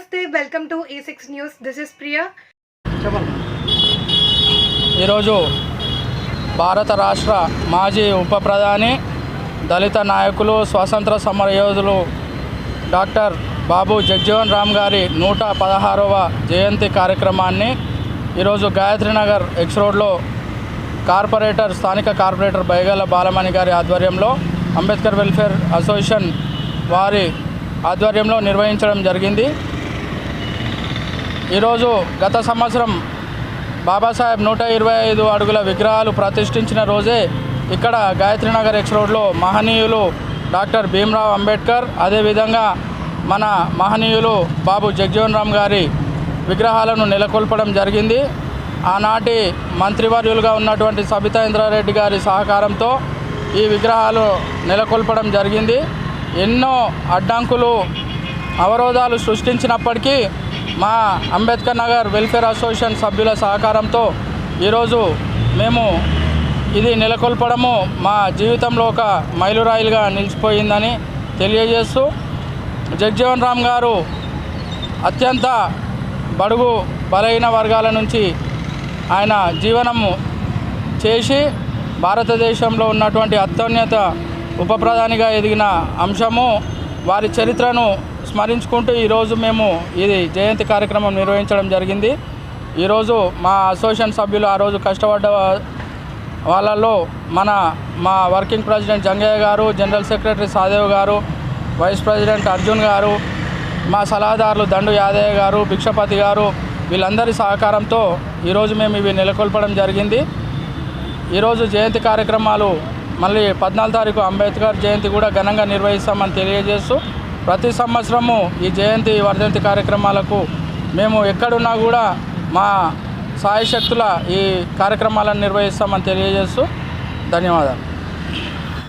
Welcome to ఈ six news this is Priya ఈరోజు భారత రాష్ట్ర మాజీ ఉప ప్రధాని దళిత నాయకులు స్వాతంత్ర సమర యోధులు డాక్టర్ బాబు జగ్జీవన్ రామ్ గారి నూట పదహారవ జయంతి కార్యక్రమాన్ని ఈరోజు గాయత్రీనగర్ ఎక్స్ రోడ్లో కార్పొరేటర్ స్థానిక కార్పొరేటర్ బైగల బాలమణి గారి ఆధ్వర్యంలో అంబేద్కర్ వెల్ఫేర్ అసోసియేషన్ వారి ఆధ్వర్యంలో నిర్వహించడం జరిగింది. ఈరోజు గత సంవత్సరం బాబాసాహెబ్ నూట ఇరవై ఐదు అడుగుల విగ్రహాలు ప్రతిష్ఠించిన రోజే ఇక్కడ గాయత్రీనగర్ ఎక్స్ రోడ్లో మహనీయులు డాక్టర్ భీమ్రావ్ అంబేద్కర్ అదేవిధంగా మన మహనీయులు బాబు జగ్జీవన్ రామ్ గారి విగ్రహాలను నెలకొల్పడం జరిగింది. ఆనాటి మంత్రివర్యులుగా ఉన్నటువంటి సబితా ఇంద్రారెడ్డి గారి సహకారంతో ఈ విగ్రహాలు నెలకొల్పడం జరిగింది. ఎన్నో అడ్డంకులు అవరోధాలు సృష్టించినప్పటికీ మా అంబేద్కర్ నగర్ వెల్ఫేర్ అసోసియేషన్ సభ్యుల సహకారంతో ఈరోజు మేము ఇది నెలకొల్పడము. మా జీవితంలో ఒక మైలురాయిలుగా నిలిచిపోయిందని తెలియజేస్తూ జగ్జీవన్ రామ్ గారు అత్యంత బడుగు బలహీన వర్గాల నుంచి ఆయన జీవనము చేసి భారతదేశంలో ఉన్నటువంటి అత్యున్నత ఉప ప్రధానిగా ఎదిగిన అంశము వారి చరిత్రను స్మరించుకుంటూ ఈరోజు మేము ఇది జయంతి కార్యక్రమం నిర్వహించడం జరిగింది. ఈరోజు మా అసోసియేషన్ సభ్యులు ఆ రోజు కష్టపడ్డ వాళ్ళలో మన మా వర్కింగ్ ప్రెసిడెంట్ జంగయ్య గారు జనరల్ సెక్రటరీ సాదేవ్ గారు వైస్ ప్రెసిడెంట్ అర్జున్ గారు మా సలహాదారులు దండు యాదయ్య గారు భిక్షపతి గారు వీళ్ళందరి సహకారంతో ఈరోజు మేము ఇవి నెలకొల్పడం జరిగింది. ఈరోజు జయంతి కార్యక్రమాలు మళ్ళీ పద్నాలుగు తారీఖు అంబేద్కర్ జయంతి కూడా ఘనంగా నిర్వహిస్తామని తెలియజేస్తూ ప్రతి సంవత్సరము ఈ జయంతి వర్ధంతి కార్యక్రమాలకు మేము ఎక్కడున్నా కూడా మా సాయశక్తుల ఈ కార్యక్రమాలను నిర్వహిస్తామని తెలియజేస్తూ ధన్యవాదాలు.